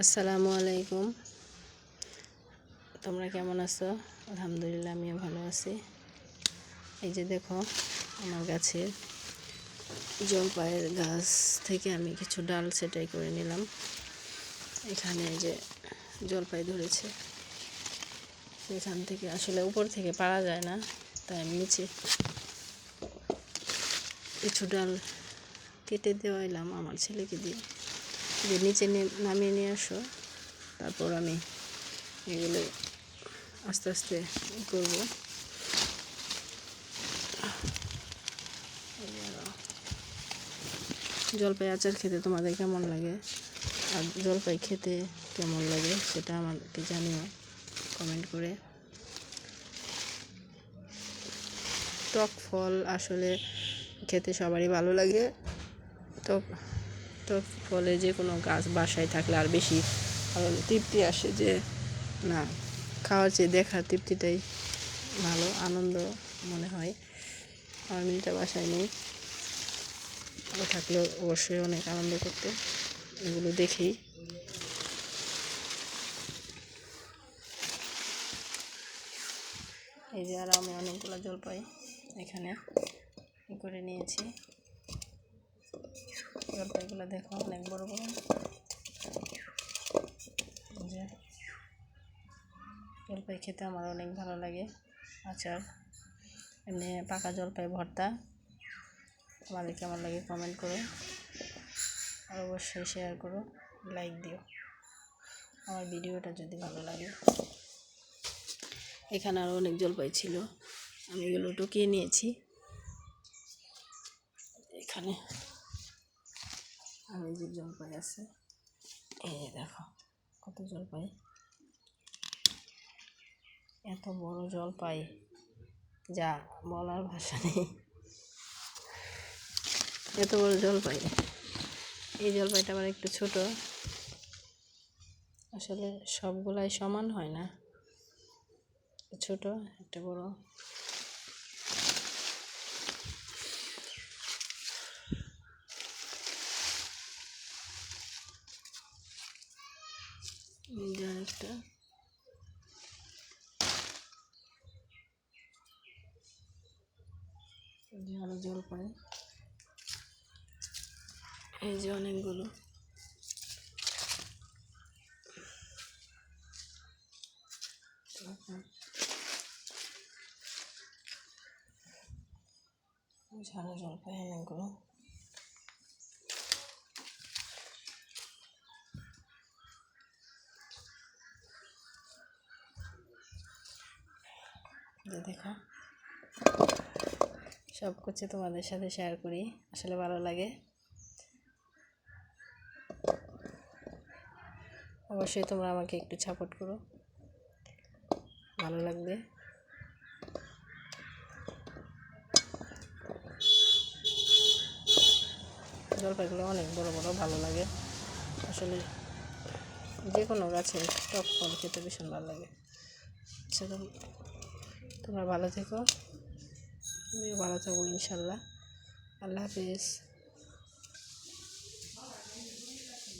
আসসালামু আলাইকুম। তোমরা কেমন আছো? আলহামদুলিল্লাহ, আমিও ভালো আছি। এই যে দেখো, আমার গাছের জলপাইয়ের গাছ থেকে আমি কিছু ডাল সেটাই করে নিলাম। এখানে যে জলপাই ধরেছে। এখান থেকে আসলে উপর থেকে পারা যায় না, তাই আমি নিচে কিছু ডাল কেটে দেওয়াইলাম আমার ছেলেকে দিয়ে। যে নিচে নামিয়ে নিয়ে আসো। তারপর আমি এগুলো আস্তে আস্তে করব। জলপাই আচার খেতে তোমাদের কেমন লাগে? আর জলপাই খেতে কেমন লাগে সেটা আমাকে জানিও কমেন্ট করে। টক ফল আসলে খেতে সবারই ভালো লাগে। টক টক ফলে যে কোনো গাছ বাসায় থাকলে আর বেশি ভালো তৃপ্তি আসে যে, না, খাওয়ার চেয়ে দেখার তৃপ্তিটাই ভালো, আনন্দ মনে হয়। আমার মিলটা বাসায় নেই। ভালো থাকলেও অবশ্যই অনেক আনন্দ করতে। এগুলো দেখেই এই যে আর আমি অনেকগুলো জল পাই এখানে। করে নিয়েছি। জলপাইগুলো দেখো অনেক বড় বড়। যে জলপাই খেতে আমার অনেক ভালো লাগে, আচার। এমনি পাকা জলপাই ভর্তা। তোমাদের কেমন লাগে কমেন্ট করো। আর অবশ্যই শেয়ার করো লাইক দিও। আমার ভিডিওটা যদি ভালো লাগে। এখানে আরও অনেক জলপাই ছিল, আমি এগুলো টুকিয়ে নিয়েছি। এখানে আর এই যে জলপাই আছে, এই যে দেখো কত জলপাই। এত বড় জলপাই, যা বলার ভাষা নেই। এত বড় জলপাই। এই জলপাইটা আবার একটু ছোট। আসলে সবগুলাই সমান হয় না। ছোট, একটা বড়। যে আরও জলপাই এই যে অনেকগুলো। ঝাড়া জলপাই অনেকগুলো। দেখো। সব কিছু তোমাদের সাথে শেয়ার করি, আসলে ভালো লাগে। অবশ্যই তোমরা আমাকে একটু সাপোর্ট করো। ভালো লাগবে। জলপাইগুলো অনেক বড় বড়, ভালো লাগে। আসলে যে কোনো গাছের টক ফল খেতে ভীষণ ভালো লাগে। তোম- তোমরা ভালো থেকো। আমিও ভালো থাকব ইনশাল্লাহ। আল্লাহ হাফিজ।